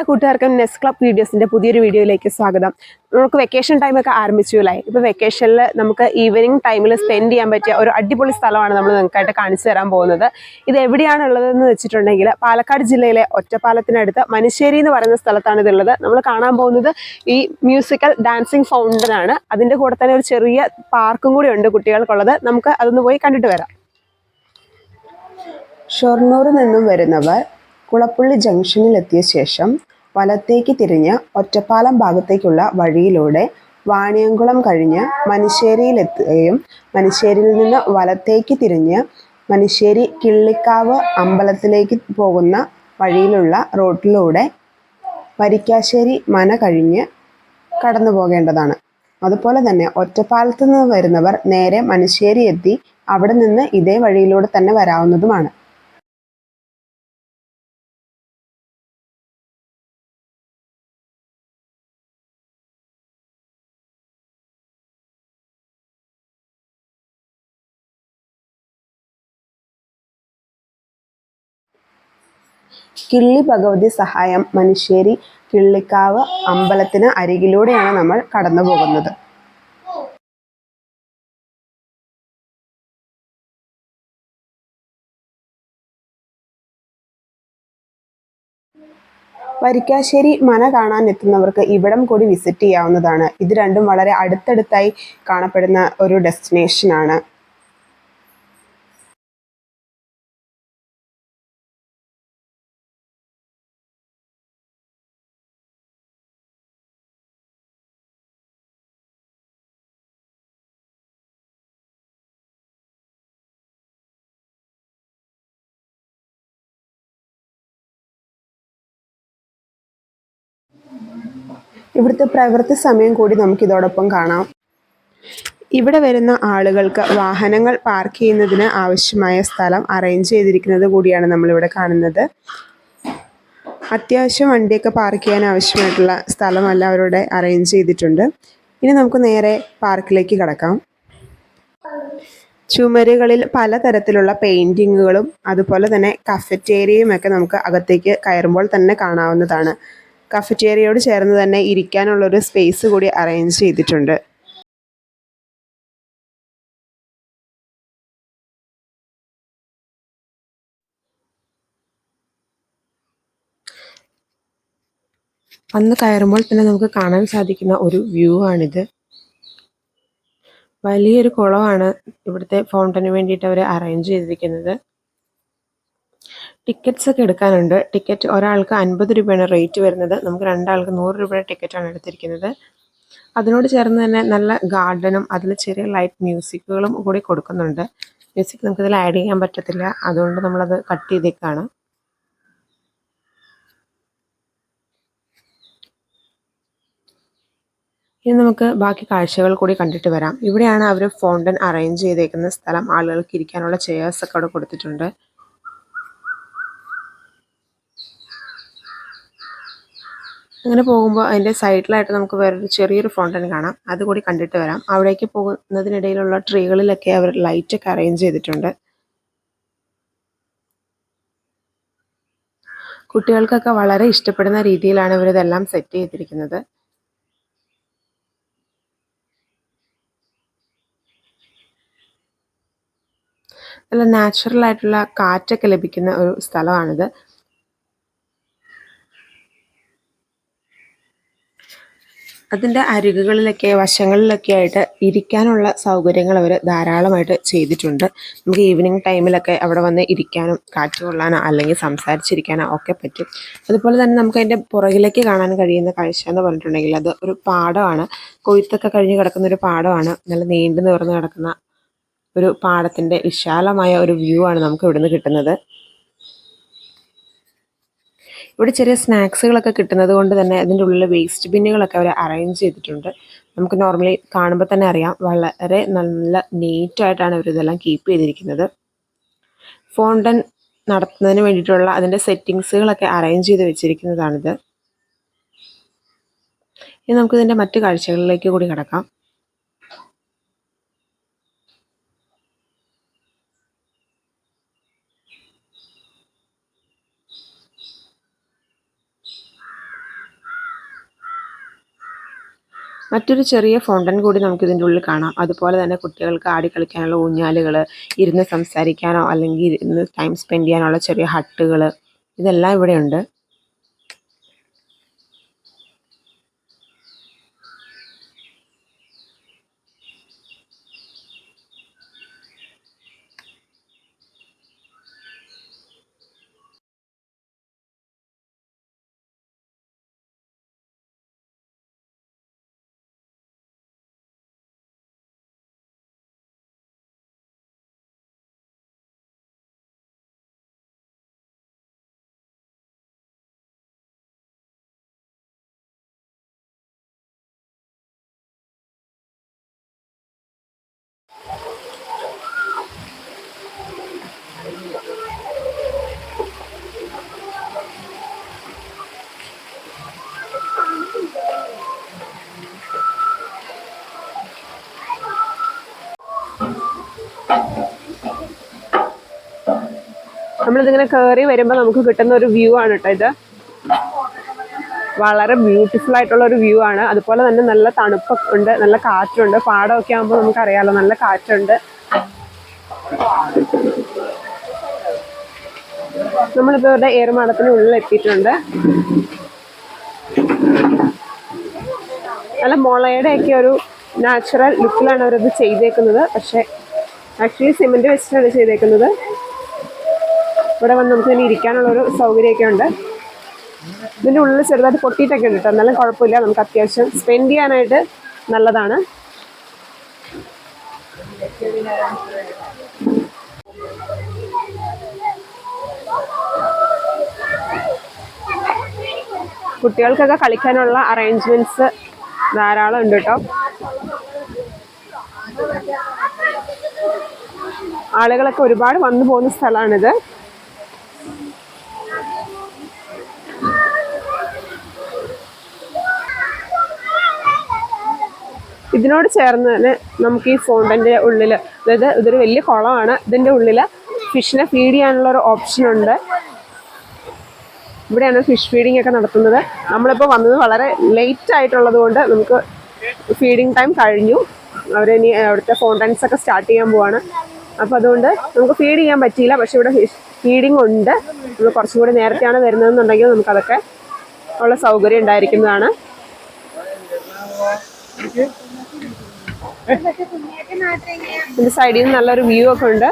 എല്ലാ കൂട്ടുകാർക്കും നെസ് ക്ലബ് വീഡിയോസിന്റെ പുതിയൊരു വീഡിയോയിലേക്ക് സ്വാഗതം. നമുക്ക് വെക്കേഷൻ ടൈമൊക്കെ ആരംഭിച്ചു അല്ലേ ഇപ്പോൾ വെക്കേഷനിൽ നമുക്ക് ഈവനിങ് ടൈമിൽ സ്പെൻഡ് ചെയ്യാൻ പറ്റിയ ഒരു അടിപൊളി സ്ഥലമാണ് നമ്മൾ നിങ്ങൾക്കായിട്ട് കാണിച്ചു തരാൻ പോകുന്നത്. ഇത് എവിടെയാണ് ഉള്ളതെന്ന് വെച്ചിട്ടുണ്ടെങ്കിൽ പാലക്കാട് ജില്ലയിലെ ഒറ്റപ്പാലത്തിനടുത്ത് മനുശ്ശേരി എന്ന് പറയുന്ന സ്ഥലത്താണ് ഇതുള്ളത്. നമ്മൾ കാണാൻ പോകുന്നത് ഈ മ്യൂസിക്കൽ ഡാൻസിങ് ഫൗണ്ടൻ ആണ്. അതിന്റെ കൂടെ തന്നെ ഒരു ചെറിയ പാർക്കും കൂടി ഉണ്ട് കുട്ടികൾക്കുള്ളത്. നമുക്ക് അതൊന്ന് പോയി കണ്ടിട്ട് വരാം. ഷൊർണൂർ നിന്നും വരുന്നവർ കുളപ്പുള്ളി ജംഗ്ഷനിൽ എത്തിയ ശേഷം വലത്തേക്ക് തിരിഞ്ഞ് ഒറ്റപ്പാലം ഭാഗത്തേക്കുള്ള വഴിയിലൂടെ വാണിയംകുളം കഴിഞ്ഞ് മനുശ്ശേരിയിലെത്തുകയും മനുശ്ശേരിയിൽ നിന്ന് വലത്തേക്ക് തിരിഞ്ഞ് മനുശ്ശേരി കിള്ളിക്കാവ് അമ്പലത്തിലേക്ക് പോകുന്ന വഴിയിലുള്ള റോഡിലൂടെ വരിക്കാശ്ശേരി മന കഴിഞ്ഞ് കടന്നു പോകേണ്ടതാണ്. അതുപോലെ തന്നെ ഒറ്റപ്പാലത്ത് നിന്ന് വരുന്നവർ നേരെ മനുശ്ശേരി എത്തി അവിടെ നിന്ന് ഇതേ വഴിയിലൂടെ തന്നെ വരാവുന്നതുമാണ്. കിള്ളി ഭഗവതി സഹായം മനുശ്ശേരി കിള്ളിക്കാവ് അമ്പലത്തിന് അരികിലൂടെയാണ് നമ്മൾ കടന്നു പോകുന്നത്. വരിക്കാശ്ശേരി മന കാണാൻ എത്തുന്നവർക്ക് ഇവിടം കൂടി വിസിറ്റ് ചെയ്യാവുന്നതാണ്. ഇത് രണ്ടും വളരെ അടുത്തടുത്തായി കാണപ്പെടുന്ന ഒരു ഡെസ്റ്റിനേഷനാണ്. ഇവിടുത്തെ പ്രവൃത്തി സമയം കൂടി നമുക്ക് ഇതോടൊപ്പം കാണാം. ഇവിടെ വരുന്ന ആളുകൾക്ക് വാഹനങ്ങൾ പാർക്ക് ചെയ്യുന്നതിന് ആവശ്യമായ സ്ഥലം അറേഞ്ച് ചെയ്തിരിക്കുന്നത് കൂടിയാണ് നമ്മളിവിടെ കാണുന്നത്. അത്യാവശ്യം വണ്ടിയൊക്കെ പാർക്ക് ചെയ്യാൻ ആവശ്യമായിട്ടുള്ള സ്ഥലമല്ല അവരുടെ അറേഞ്ച് ചെയ്തിട്ടുണ്ട്. ഇനി നമുക്ക് നേരെ പാർക്കിലേക്ക് കടക്കാം. ചുമരുകളിൽ പലതരത്തിലുള്ള പെയിന്റിങ്ങുകളും അതുപോലെ തന്നെ കഫറ്റേരിയയും ഒക്കെ നമുക്ക് അകത്തേക്ക് കയറുമ്പോൾ തന്നെ കാണാവുന്നതാണ്. കഫറ്റേരിയയോട് ചേർന്ന് തന്നെ ഇരിക്കാനുള്ളൊരു സ്പേസ് കൂടി അറേഞ്ച് ചെയ്തിട്ടുണ്ട്. വന്ന് കയറുമ്പോൾ തന്നെ നമുക്ക് കാണാൻ സാധിക്കുന്ന ഒരു വ്യൂ ആണിത്. വലിയൊരു കുളമാണ് ഇവിടുത്തെ ഫൗണ്ടന് വേണ്ടിയിട്ട് അവർ അറേഞ്ച് ചെയ്തിരിക്കുന്നത്. ടിക്കറ്റ്സ് ഒക്കെ എടുക്കാനുണ്ട്. ടിക്കറ്റ് ഒരാൾക്ക് അൻപത് രൂപയാണ് റേറ്റ് വരുന്നത്. നമുക്ക് രണ്ടാൾക്ക് നൂറ് രൂപയുടെ ടിക്കറ്റാണ് എടുത്തിരിക്കുന്നത്. അതിനോട് ചേർന്ന് തന്നെ നല്ല ഗാർഡനും അതിൽ ചെറിയ ലൈറ്റ് മ്യൂസിക്കുകളും കൂടി കൊടുക്കുന്നുണ്ട്. മ്യൂസിക് നമുക്കിതിൽ ആഡ് ചെയ്യാൻ പറ്റത്തില്ല. അതുകൊണ്ട് നമ്മളത് കട്ട് ചെയ്തേക്കാണ്. ഇനി നമുക്ക് ബാക്കി കാഴ്ചകൾ കൂടി കണ്ടിട്ട് വരാം. ഇവിടെയാണ് അവർ ഫൗണ്ടൻ അറേഞ്ച് ചെയ്തേക്കുന്ന സ്ഥലം. ആളുകൾക്ക് ഇരിക്കാനുള്ള ചെയേഴ്സ് ഒക്കെ അവിടെ കൊടുത്തിട്ടുണ്ട്. അങ്ങനെ പോകുമ്പോൾ അതിന്റെ സൈഡിലായിട്ട് നമുക്ക് വേറൊരു ചെറിയൊരു ഫൗണ്ടൻ കാണാം. അതുകൂടി കണ്ടിട്ട് വരാം. അവിടേക്ക് പോകുന്നതിനിടയിലുള്ള ട്രീകളിലൊക്കെ അവർ ലൈറ്റൊക്കെ അറേഞ്ച് ചെയ്തിട്ടുണ്ട്. കുട്ടികൾക്കൊക്കെ വളരെ ഇഷ്ടപ്പെടുന്ന രീതിയിലാണ് ഇവരിതെല്ലാം സെറ്റ് ചെയ്തിരിക്കുന്നത്. നല്ല നാച്ചുറൽ ആയിട്ടുള്ള കാറ്റൊക്കെ ലഭിക്കുന്ന ഒരു സ്ഥലമാണിത്. അതിന്റെ അരികുകളിലൊക്കെ വശങ്ങളിലൊക്കെ ആയിട്ട് ഇരിക്കാനുള്ള സൗകര്യങ്ങൾ അവർ ധാരാളമായിട്ട് ചെയ്തിട്ടുണ്ട്. നമുക്ക് ഈവനിങ് ടൈമിലൊക്കെ അവിടെ വന്ന് ഇരിക്കാനും കാറ്റ് കൊള്ളാനോ അല്ലെങ്കിൽ സംസാരിച്ചിരിക്കാനോ ഒക്കെ പറ്റും. അതുപോലെ തന്നെ നമുക്ക് അതിന്റെ പുറകിലേക്ക് കാണാൻ കഴിയുന്ന കാഴ്ച എന്ന് പറഞ്ഞിട്ടുണ്ടെങ്കിൽ അത് ഒരു പാടമാണ്. കൊയ്ത്തൊക്കെ കഴിഞ്ഞ് കിടക്കുന്ന ഒരു പാടമാണ്. നല്ല നീണ്ടു നിവർന്ന് കിടക്കുന്ന ഒരു പാടത്തിന്റെ വിശാലമായ ഒരു വ്യൂ ആണ് നമുക്ക് ഇവിടുന്ന് കിട്ടുന്നത്. ഇവിടെ ചെറിയ സ്നാക്സുകളൊക്കെ കിട്ടുന്നത് കൊണ്ട് തന്നെ അതിന്റെ ഉള്ളിൽ വേസ്റ്റ് ബിന്നുകളൊക്കെ അവർ അറേഞ്ച് ചെയ്തിട്ടുണ്ട്. നമുക്ക് നോർമലി കാണുമ്പോൾ തന്നെ അറിയാം. വളരെ നല്ല നീറ്റായിട്ടാണ് അവർ ഇതെല്ലാം കീപ്പ് ചെയ്തിരിക്കുന്നത്. ഫോണ്ടൻ നടത്തുന്നതിന് വേണ്ടിയിട്ടുള്ള അതിന്റെ സെറ്റിങ്സുകളൊക്കെ അറേഞ്ച് ചെയ്ത് വെച്ചിരിക്കുന്നതാണിത്. ഇനി നമുക്കിതിന്റെ മറ്റു കാഴ്ചകളിലേക്ക് കൂടി കിടക്കാം. മറ്റൊരു ചെറിയ ഫൗണ്ടൻ കൂടി നമുക്ക് ഇതിന്റെ ഉള്ളിൽ കാണാം. അതുപോലെ തന്നെ കുട്ടികൾക്ക് ആടി കളിക്കാനുള്ള ഊഞ്ഞാലുകൾ ഇരുന്ന് സംസാരിക്കാനോ അല്ലെങ്കിൽ ഇരുന്ന് ടൈം സ്പെൻഡ് ചെയ്യാനുള്ള ചെറിയ ഹട്ടുകൾ ഇതെല്ലാം ഇവിടെയുണ്ട് നമ്മളിതിങ്ങനെ കയറി വരുമ്പോൾ നമുക്ക് കിട്ടുന്ന ഒരു വ്യൂ ആണ് കേട്ടോ ഇത്. വളരെ ബ്യൂട്ടിഫുൾ ആയിട്ടുള്ള ഒരു വ്യൂ ആണ്. അതുപോലെ തന്നെ നല്ല തണുപ്പൊക്കെ ഉണ്ട് നല്ല കാറ്റുണ്ട്. പാടമൊക്കെ ആകുമ്പോൾ നമുക്കറിയാലോ നല്ല കാറ്റുണ്ട്. നമ്മളിപ്പോൾ ഇവിടെ ഏറുമാടത്തിന് ഉള്ളിൽ എത്തിയിട്ടുണ്ട് നല്ല മുളയുടെ ഒക്കെ ഒരു നാച്ചുറൽ ലുക്കിലാണ് അവരത് ചെയ്തേക്കുന്നത്. പക്ഷേ ആക്ച്വലി സിമെന്റ് വെച്ചിട്ടാണ് ചെയ്തേക്കുന്നത്. ഇവിടെ വന്ന് നമുക്ക് തന്നെ ഇരിക്കാനുള്ള ഒരു സൗകര്യമൊക്കെ ഉണ്ട്. ഇതിന്റെ ഉള്ളിൽ ചെറുതായിട്ട് പൊട്ടിയിട്ടൊക്കെ ഉണ്ട് കേട്ടോ. എന്നാലും കുഴപ്പമില്ല. നമുക്ക് അത്യാവശ്യം സ്പെൻഡ് ചെയ്യാനായിട്ട് നല്ലതാണ്. കുട്ടികൾക്കൊക്കെ കളിക്കാനുള്ള അറേഞ്ച്മെന്റ്സ് ധാരാളം ഉണ്ട് കേട്ടോ. ആളുകളൊക്കെ ഒരുപാട് വന്നു പോകുന്ന സ്ഥലമാണിത്. ഇതിനോട് ചേർന്ന് തന്നെ നമുക്ക് ഈ ഫോണ്ടന്റെ ഉള്ളിൽ അതായത് ഇതൊരു വലിയ കുളമാണ്. ഇതിന്റെ ഉള്ളിൽ ഫിഷിനെ ഫീഡ് ചെയ്യാനുള്ള ഒരു ഓപ്ഷൻ ഉണ്ട്. ഇവിടെയാണ് ഫിഷ് ഫീഡിംഗ് ഒക്കെ നടത്തുന്നത്. നമ്മളിപ്പോൾ വന്നത് വളരെ ലേറ്റ് ആയിട്ടുള്ളത് കൊണ്ട് നമുക്ക് ഫീഡിങ് ടൈം കഴിഞ്ഞു. അവരിനി അവിടുത്തെ ഫോണ്ടൻസ് ഒക്കെ സ്റ്റാർട്ട് ചെയ്യാൻ പോവാണ്. അപ്പോൾ അതുകൊണ്ട് നമുക്ക് ഫീഡ് ചെയ്യാൻ പറ്റിയില്ല. പക്ഷെ ഇവിടെ ഫീഡിംഗ് ഉണ്ട്. നമ്മൾ കുറച്ചും കൂടി നേരത്തെയാണ് വരുന്നതെന്നുണ്ടെങ്കിൽ നമുക്കതൊക്കെ ഉള്ള സൗകര്യം ഉണ്ടായിരിക്കുന്നതാണ്. ഇതിന്റെ സൈഡിൽ നിന്ന് നല്ലൊരു വ്യൂ ഒക്കെ ഉണ്ട്.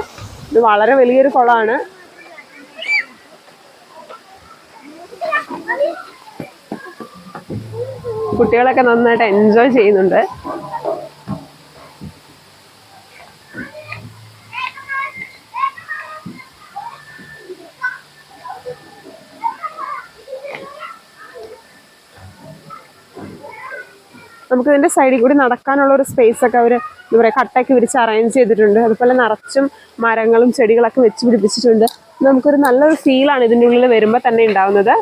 ഇത് വളരെ വലിയൊരു കുളമാണ്. കുട്ടികളൊക്കെ നന്നായിട്ട് എൻജോയ് ചെയ്യുന്നുണ്ട്. നമുക്ക് ഇതിന്റെ സൈഡിൽ കൂടി നടക്കാനുള്ള ഒരു സ്പേസ് ഒക്കെ അവർ എന്താ പറയുക കട്ടയ്ക്ക് വിരിച്ച് അറേഞ്ച് ചെയ്തിട്ടുണ്ട്. അതുപോലെ നിറച്ചും മരങ്ങളും ചെടികളൊക്കെ വെച്ച് പിടിപ്പിച്ചിട്ടുണ്ട്. നമുക്കൊരു നല്ലൊരു ഫീലാണ് ഇതിന്റെ ഉള്ളിൽ വരുമ്പോൾ തന്നെ ഉണ്ടാവുന്നത്.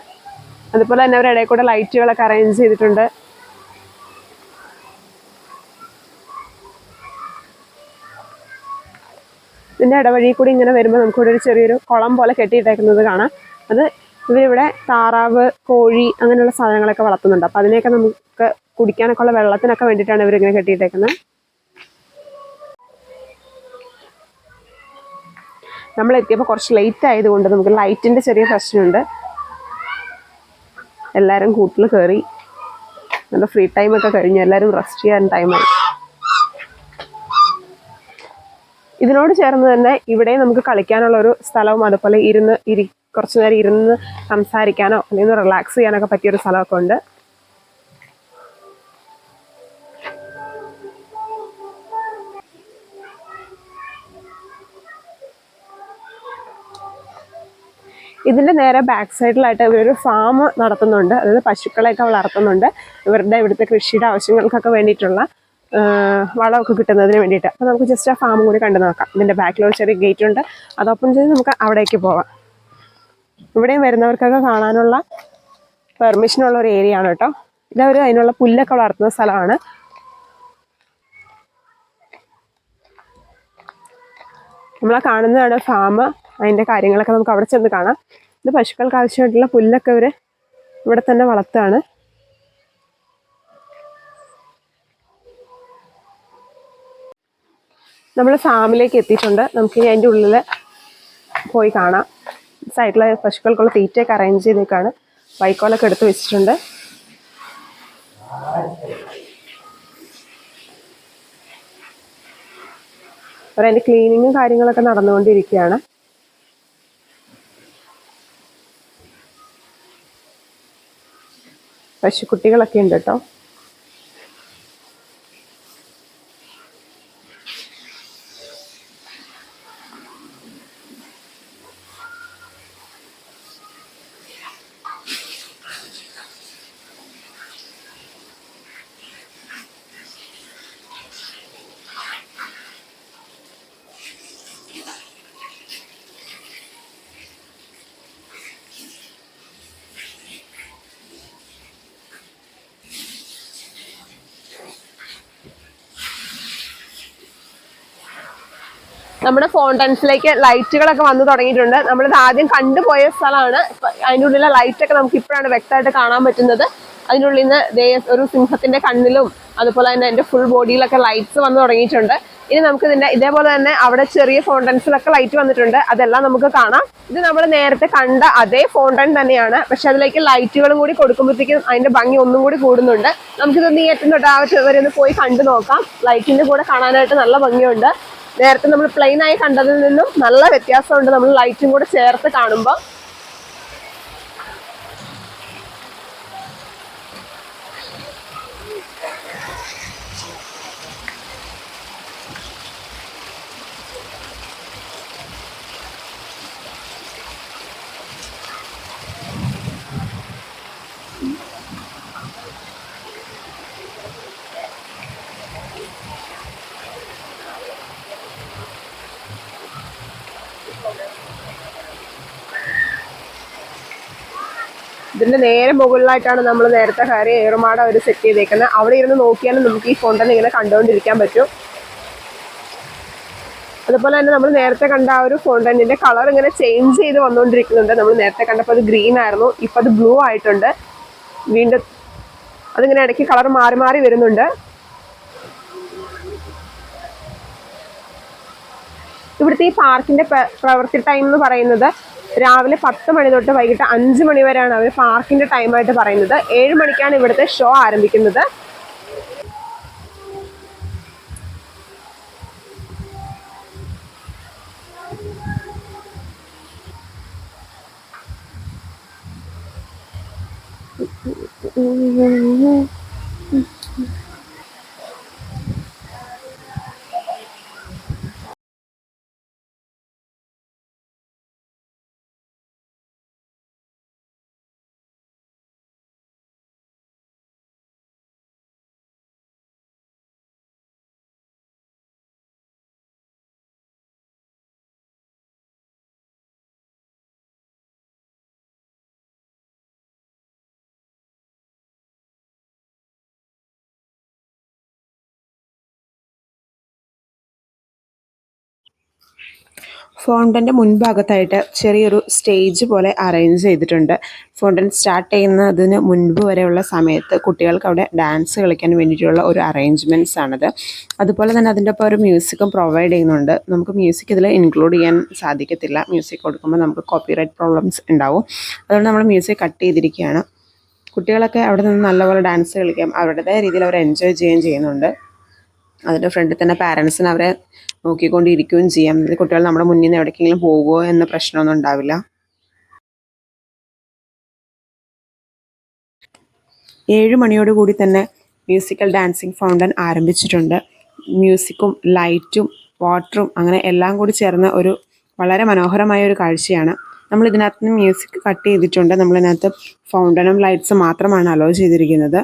അതുപോലെ തന്നെ അവർ ഇടയിൽ കൂടെ ലൈറ്റുകളൊക്കെ അറേഞ്ച് ചെയ്തിട്ടുണ്ട്. ഇതിന്റെ ഇടവഴി കൂടി ഇങ്ങനെ വരുമ്പോൾ നമുക്കിവിടെ ഒരു ചെറിയൊരു കുളം പോലെ കെട്ടിയിട്ടേക്കുന്നത് കാണാം. അത് ഇവരിവിടെ താറാവ് കോഴി അങ്ങനെയുള്ള സാധനങ്ങളൊക്കെ വളർത്തുന്നുണ്ട്. അപ്പോൾ അതിനെയൊക്കെ നമുക്ക് കുടിക്കാനൊക്കെ ഉള്ള വെള്ളത്തിനൊക്കെ വേണ്ടിയിട്ടാണ് ഇവരിങ്ങനെ കെട്ടിയിട്ടേക്കുന്നത് നമ്മൾ എത്തിയപ്പോൾ കുറച്ച് ലേറ്റ് ആയതുകൊണ്ട് നമുക്ക് ലൈറ്റിന്റെ ചെറിയ പ്രശ്നമുണ്ട്. എല്ലാവരും കൂട്ടിൽ കയറി നല്ല ഫ്രീ ടൈമൊക്കെ കഴിഞ്ഞു. എല്ലാവരും റെസ്റ്റ് ചെയ്യാൻ ടൈമായി ഇതിനോട് ചേർന്ന് തന്നെ ഇവിടെ നമുക്ക് കളിക്കാനുള്ള ഒരു സ്ഥലവും അതുപോലെ ഇരുന്ന് ഇരി കുറച്ചു നേരം ഇരുന്ന് സംസാരിക്കാനോ അല്ലെങ്കിൽ റിലാക്സ് ചെയ്യാനൊക്കെ പറ്റിയൊരു സ്ഥലമൊക്കെ ഉണ്ട്. ഇതിന്റെ നേരെ ബാക്ക് സൈഡിലായിട്ട് ഇവരൊരു ഫാം നടത്തുന്നുണ്ട്. അതായത് പശുക്കളെയൊക്കെ വളർത്തുന്നുണ്ട്. ഇവരുടെ ഇവിടുത്തെ കൃഷിയുടെ ആവശ്യങ്ങൾക്കൊക്കെ വേണ്ടിയിട്ടുള്ള വളമൊക്കെ കിട്ടുന്നതിന് വേണ്ടിയിട്ട്. അപ്പോൾ നമുക്ക് ജസ്റ്റ് ആ ഫാമും കൂടി കണ്ടു നോക്കാം. ഇതിന്റെ ബാക്കിൽ ചെറിയ ഗേറ്റ് ഉണ്ട്. അത് ഓപ്പൺ ചെയ്ത് നമുക്ക് അവിടേക്ക് പോവാം. ഇവിടെയും വരുന്നവർക്കൊക്കെ കാണാനുള്ള പെർമിഷനുള്ള ഒരു ഏരിയ ആണ് കേട്ടോ. ഇതവർ അതിനുള്ള പുല്ലൊക്കെ വളർത്തുന്ന സ്ഥലമാണ്. നമ്മളെ കാണുന്നതാണ് ഫാം അതിന്റെ കാര്യങ്ങളൊക്കെ നമുക്ക് അവിടെ ചെന്ന് കാണാം. ഇത് പശുക്കൾക്ക് ആവശ്യമായിട്ടുള്ള പുല്ലൊക്കെ അവർ ഇവിടെ തന്നെ വളർത്തുകയാണ് നമ്മൾ ഫാമിലേക്ക് എത്തിയിട്ടുണ്ട്. നമുക്ക് ഇനി അതിന്റെ ഉള്ളിൽ പോയി കാണാം. സൈഡിലെ പശുക്കൾക്കുള്ള തീറ്റയൊക്കെ അറേഞ്ച് ചെയ്തേക്കാണ്. വൈക്കോലൊക്കെ എടുത്ത് വെച്ചിട്ടുണ്ട്. അവരതിന്റെ ക്ലീനിങ്ങും കാര്യങ്ങളൊക്കെ നടന്നുകൊണ്ടിരിക്കുകയാണ്. പശുക്കുട്ടികളൊക്കെ ഉണ്ട് കേട്ടോ. നമ്മുടെ ഫോണ്ടൻസിലേക്ക് ലൈറ്റുകളൊക്കെ വന്നു തുടങ്ങിയിട്ടുണ്ട്. നമ്മളിത് ആദ്യം കണ്ടുപോയ സ്ഥലമാണ്. അതിന്റെ ഉള്ളിലെ ലൈറ്റൊക്കെ നമുക്ക് ഇപ്പോഴാണ് വ്യക്തമായിട്ട് കാണാൻ പറ്റുന്നത്. അതിന്റെ ഉള്ളിൽ നിന്ന് ദേ ഒരു സിംഹത്തിന്റെ കണ്ണിലും അതുപോലെ തന്നെ എന്റെ ഫുൾ ബോഡിയിലൊക്കെ ലൈറ്റ്സ് വന്നു തുടങ്ങിയിട്ടുണ്ട്. ഇനി നമുക്ക് ഇതിന്റെ ഇതേപോലെ തന്നെ അവിടെ ചെറിയ ഫോണ്ടൻസിലൊക്കെ ലൈറ്റ് വന്നിട്ടുണ്ട്. അതെല്ലാം നമുക്ക് കാണാം. ഇത് നമ്മൾ നേരത്തെ കണ്ട അതേ ഫോണ്ടൻ തന്നെയാണ്. പക്ഷെ അതിലേക്ക് ലൈറ്റുകളും കൂടി കൊടുക്കുമ്പോഴത്തേക്കും അതിന്റെ ഭംഗി ഒന്നും കൂടി കൂടുന്നുണ്ട്. നമുക്കിതൊന്ന് ഏറ്റവും തൊട്ട് ആ വരെ ഒന്ന് പോയി കണ്ടു നോക്കാം. ലൈറ്റിന്റെ കൂടെ കാണാനായിട്ട് നല്ല ഭംഗിയുണ്ട്. നേരത്തെ നമ്മൾ പ്ലെയിൻ ആയി കണ്ടതിൽ നിന്നും നല്ല വ്യത്യാസമുണ്ട്. നമ്മൾ ലൈറ്റും കൂടെ ചേർത്ത് കാണുമ്പോൾ ഇതിന്റെ നേരെ മുകളിലായിട്ടാണ് നമ്മൾ നേരത്തെ കയറി ഏറുമാട അവർ സെറ്റ് ചെയ്തേക്കുന്നത്. അവിടെ ഇരുന്ന് നോക്കിയാലും നമുക്ക് ഈ ഫോണ്ടൻ ഇങ്ങനെ കണ്ടുകൊണ്ടിരിക്കാൻ പറ്റും. അതുപോലെ തന്നെ നമ്മൾ നേരത്തെ കണ്ട ആ ഒരു ഫോണ്ടന്റിന്റെ കളർ ഇങ്ങനെ ചേഞ്ച് ചെയ്ത് വന്നുകൊണ്ടിരിക്കുന്നുണ്ട്. നമ്മൾ നേരത്തെ കണ്ടപ്പോൾ അത് ഗ്രീൻ ആയിരുന്നു ഇപ്പൊ അത് ബ്ലൂ ആയിട്ടുണ്ട്. വീണ്ടും അതിങ്ങനെ ഇടയ്ക്ക് കളർ മാറി മാറി വരുന്നുണ്ട്. ഇവിടുത്തെ ഈ പാർക്കിന്റെ പ്ര- പ്രവൃത്തി ടൈം എന്ന് പറയുന്നത് രാവിലെ പത്ത് മണി തൊട്ട് വൈകിട്ട് അഞ്ച് മണി വരെയാണ് അവർ പാർക്കിന്റെ ടൈമായിട്ട് പറയുന്നത്. ഏഴ് മണിക്കാണ് ഇവിടുത്തെ ഷോ ആരംഭിക്കുന്നത്. ഫോണ്ടന്റെ മുൻഭാഗത്തായിട്ട് ചെറിയൊരു സ്റ്റേജ് പോലെ അറേഞ്ച് ചെയ്തിട്ടുണ്ട്. ഫോണ്ടൻ സ്റ്റാർട്ട് ചെയ്യുന്നതിന് മുൻപ് വരെയുള്ള സമയത്ത് കുട്ടികൾക്ക് അവിടെ ഡാൻസ് കളിക്കാൻ വേണ്ടിയിട്ടുള്ള ഒരു അറേഞ്ച്മെന്റ്സ് ആണത്. അതുപോലെ തന്നെ അതിന്റെ ഒപ്പം ഒരു മ്യൂസിക്കും പ്രൊവൈഡ് ചെയ്യുന്നുണ്ട്. നമുക്ക് മ്യൂസിക് ഇതിൽ ഇൻക്ലൂഡ് ചെയ്യാൻ സാധിക്കത്തില്ല. മ്യൂസിക് കൊടുക്കുമ്പോൾ നമുക്ക് കോപ്പിറൈറ്റ് പ്രോബ്ലംസ് ഉണ്ടാവും. അതുകൊണ്ട് നമ്മൾ മ്യൂസിക് കട്ട് ചെയ്തിരിക്കുകയാണ്. കുട്ടികളൊക്കെ അവിടെ നിന്ന് നല്ലപോലെ ഡാൻസ് കളിക്കാം. അവരുടേതായ രീതിയിൽ അവർ എൻജോയ് ചെയ്യുകയും ചെയ്യുന്നുണ്ട്. അതിന്റെ ഫ്രണ്ടിൽ തന്നെ പാരൻസിന് അവരെ നോക്കിക്കൊണ്ടിരിക്കുകയും ചെയ്യാം. കുട്ടികൾ നമ്മുടെ മുന്നിൽ നിന്ന് എവിടേക്കെങ്കിലും പോകുമോ എന്ന പ്രശ്നമൊന്നും ഉണ്ടാവില്ല. ഏഴ് മണിയോടുകൂടി തന്നെ മ്യൂസിക്കൽ ഡാൻസിങ് ഫൗണ്ടൻ ആരംഭിച്ചിട്ടുണ്ട്. മ്യൂസിക്കും ലൈറ്റും വാട്ടറും അങ്ങനെ എല്ലാം കൂടി ചേർന്ന ഒരു വളരെ മനോഹരമായ ഒരു കാഴ്ചയാണ്. നമ്മൾ ഇതിനകത്ത് മ്യൂസിക് കട്ട് ചെയ്തിട്ടുണ്ട്. നമ്മളിതിനകത്ത് ഫൗണ്ടനും ലൈറ്റ്സും മാത്രമാണ് അലോ ചെയ്തിരിക്കുന്നത്.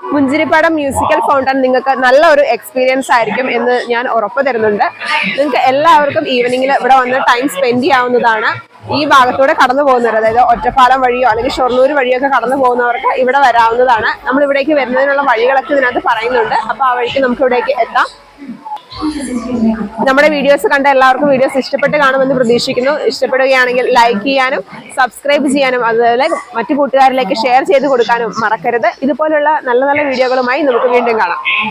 മുഞ്ചിരിപ്പാടം മ്യൂസിക്കൽ ഫൗണ്ടൻ നിങ്ങൾക്ക് നല്ല ഒരു എക്സ്പീരിയൻസ് ആയിരിക്കും എന്ന് ഞാൻ ഉറപ്പ് തരുന്നുണ്ട്. നിങ്ങൾക്ക് എല്ലാവർക്കും ഈവനിങ്ങിൽ ഇവിടെ വന്ന് ടൈം സ്പെൻഡ് ചെയ്യാവുന്നതാണ്. ഈ ഭാഗത്തൂടെ കടന്നു പോകുന്നവർ അതായത് ഒറ്റപ്പാലം വഴിയോ അല്ലെങ്കിൽ ഷൊർണൂർ വഴിയോ ഒക്കെ കടന്നു പോകുന്നവർക്ക് ഇവിടെ വരാവുന്നതാണ്. നമ്മൾ ഇവിടേക്ക് വരുന്നതിനുള്ള വഴികളൊക്കെ ഇതിനകത്ത് പറയുന്നുണ്ട്. അപ്പോൾ ആ വഴിക്ക് നമുക്ക് ഇവിടേക്ക് എത്താം. നമ്മുടെ വീഡിയോസ് കണ്ട എല്ലാവർക്കും വീഡിയോസ് ഇഷ്ടപ്പെട്ട് കാണുമെന്ന് പ്രതീക്ഷിക്കുന്നു. ഇഷ്ടപ്പെടുകയാണെങ്കിൽ ലൈക്ക് ചെയ്യാനും സബ്സ്ക്രൈബ് ചെയ്യാനും അതുപോലെ മറ്റു കൂട്ടുകാരിലേക്ക് ഷെയർ ചെയ്ത് കൊടുക്കാനും മറക്കരുത്. ഇതുപോലുള്ള നല്ല നല്ല വീഡിയോകളുമായി നമുക്ക് വീണ്ടും കാണാം.